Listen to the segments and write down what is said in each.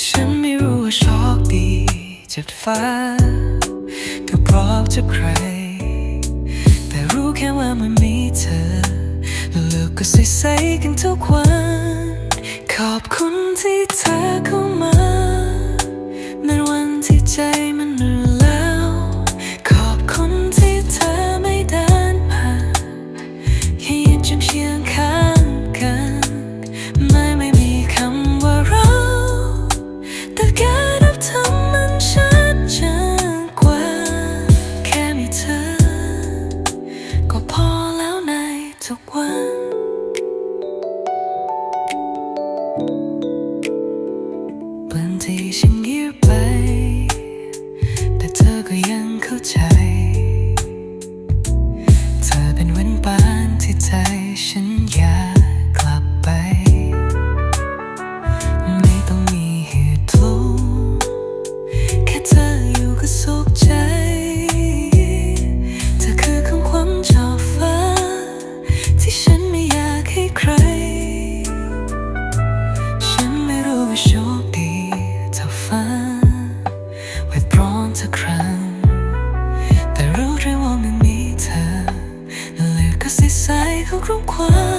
ฉันไม่รู้ว่าโชคดีจากฟ้าก็พราะจะใคร แต่รู้แค่ว่ามันมีเธอ แล้วเลิกก็ใส่กันทุกวัน ขอบคุณที่เธอเข้ามาในวันที่ใจมัน 都融化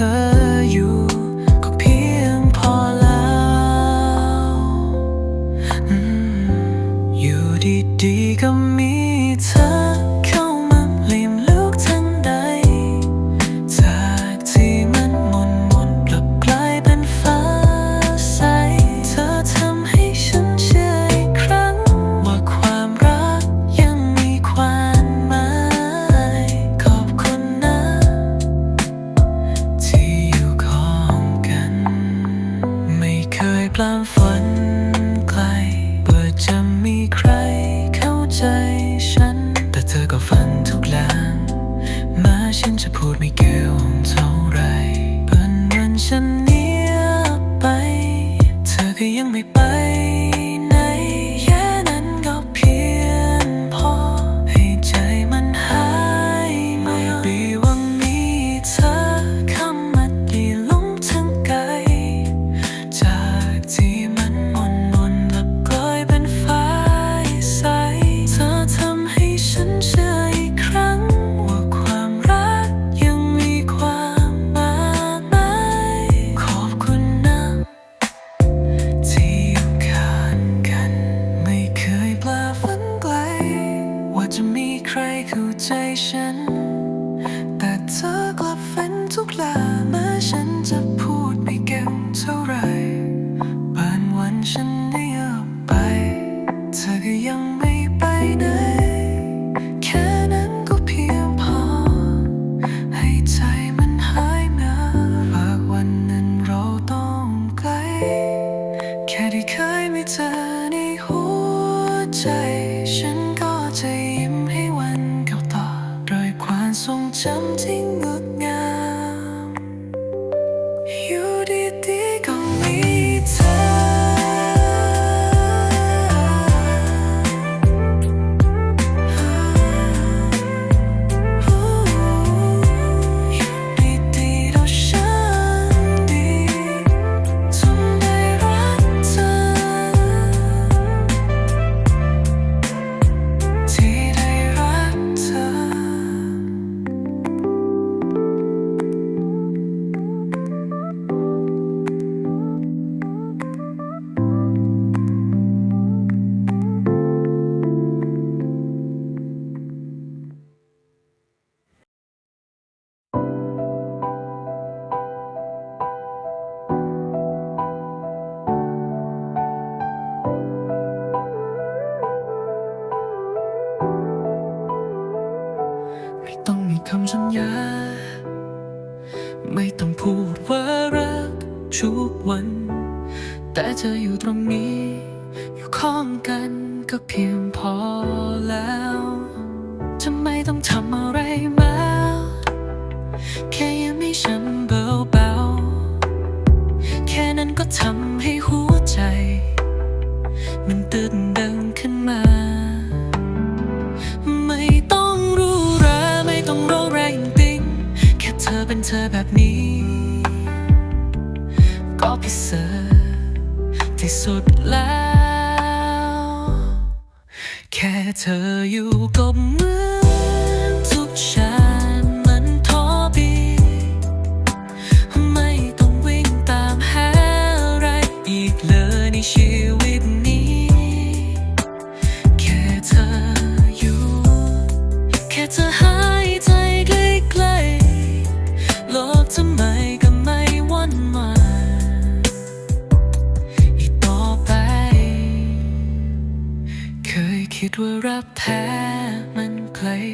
着 you。 ตรงนี้ อยู่ข้องกันก็เพียงพอแล้วทำไมต้องทำอะไรมาแค่ยังไม่ช้ำเบาๆแค่นั้นก็ทำให้หัวใจ มันตื่นเดินขึ้นมา ไม่ต้องรู้ราไม่ต้องรู้แรงติ้งแค่เธอเป็นเธอแบบนี้ ว่ารับแพ้มันเคย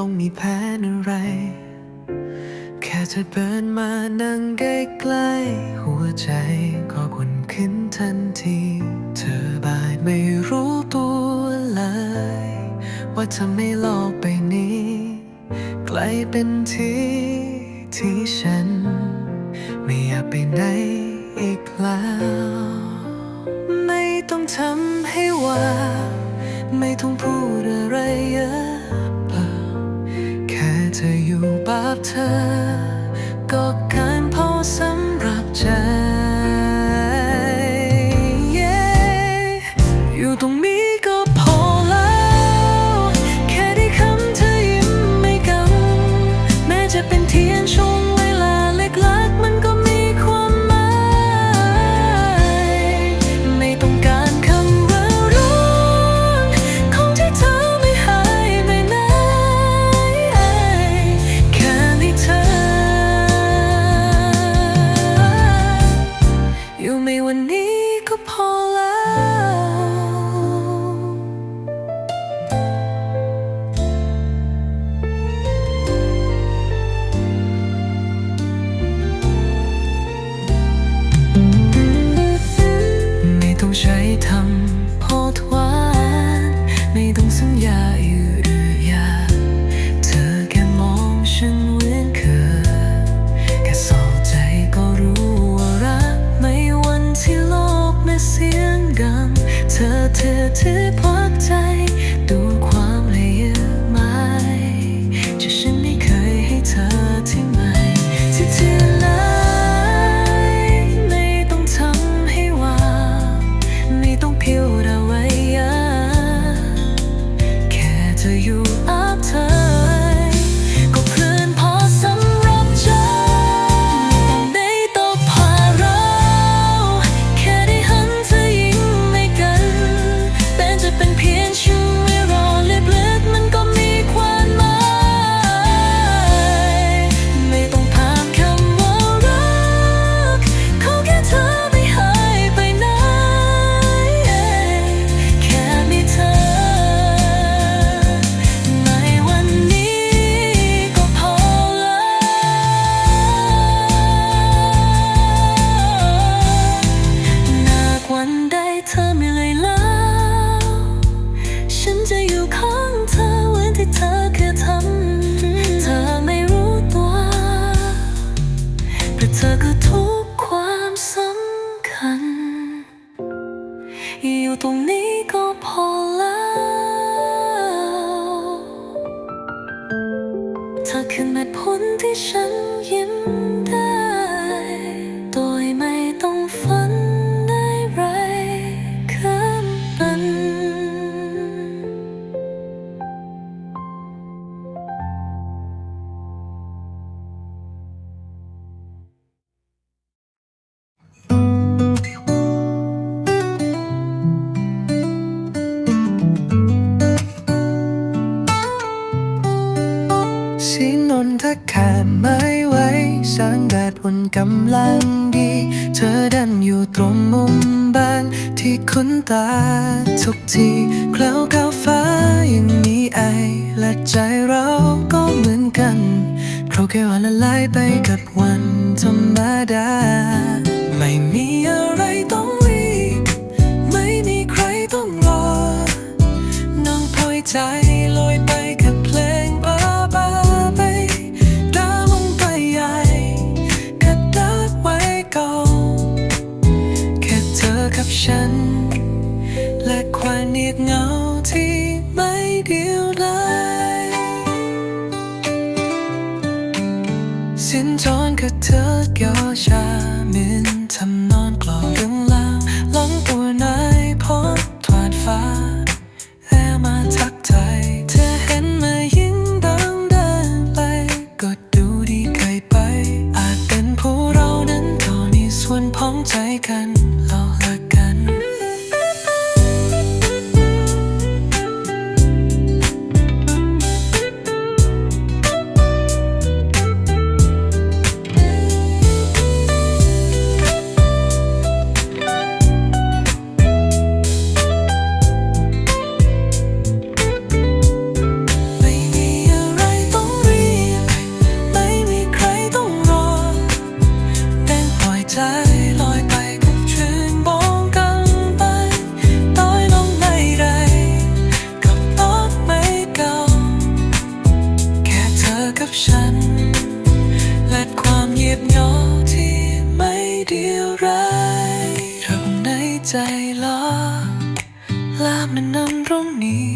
ต้องมีแผนอะไร แค่เธอเดินมานั่งใกล้ๆหัวใจก็อุ่นขึ้นทันที เธอบาดไม่รู้ตัวเลย ว่าจะไม่โลกไปนี้ กลายเป็นที่ที่ฉัน ไม่อยากไปไหนอีกแล้ว ไม่ต้องทำให้ว่า ไม่ต้องพูดอะไรเยอะ กับเธอก็กัน ใจกัน กับฉัน และความเงียบเหงาที่ไม่เดียวร้ายทำในใจลอลามันนำตรงนี้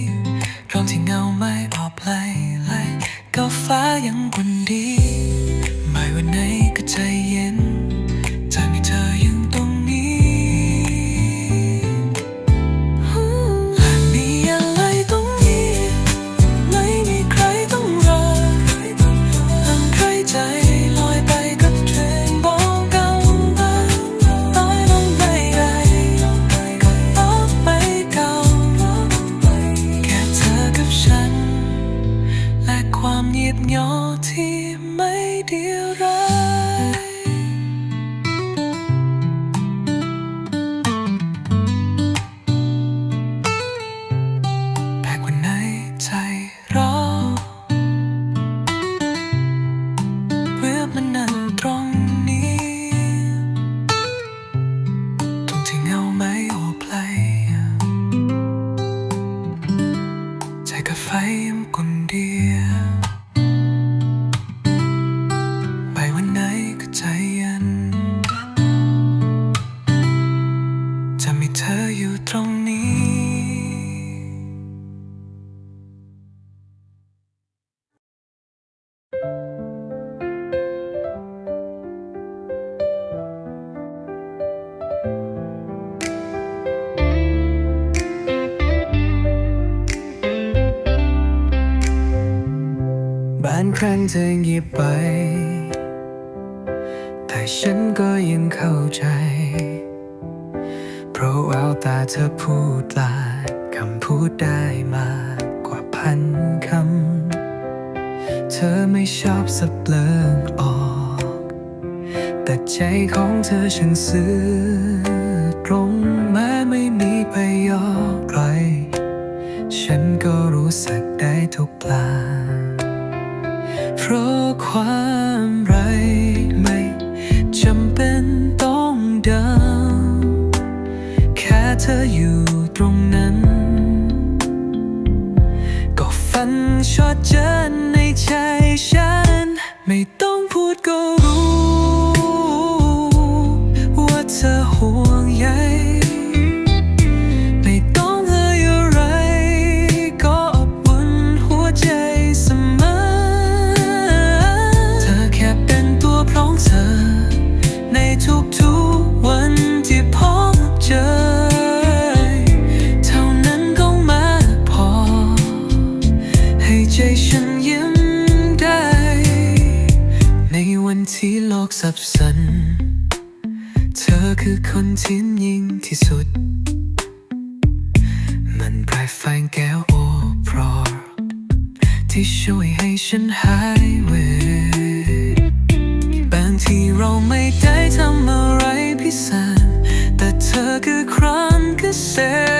รองที่เงาไม่ออกไล่ไล่ก็ฟ้ายังคุญดี บเหงาที่ไม่เดียวร้า ธอหยบไป แต่ฉันก็ยังเข้าใจ เพราะแววตาเธอพูดลาดคำพูดได้มากกว่าพันคำ เธอไม่ชอบสับเลิกออก แต่ใจของเธอฉันซื้อตรงแม้ไม่มีไปยอกใคร ฉันก็รู้สึกได้ทุกปลา ser.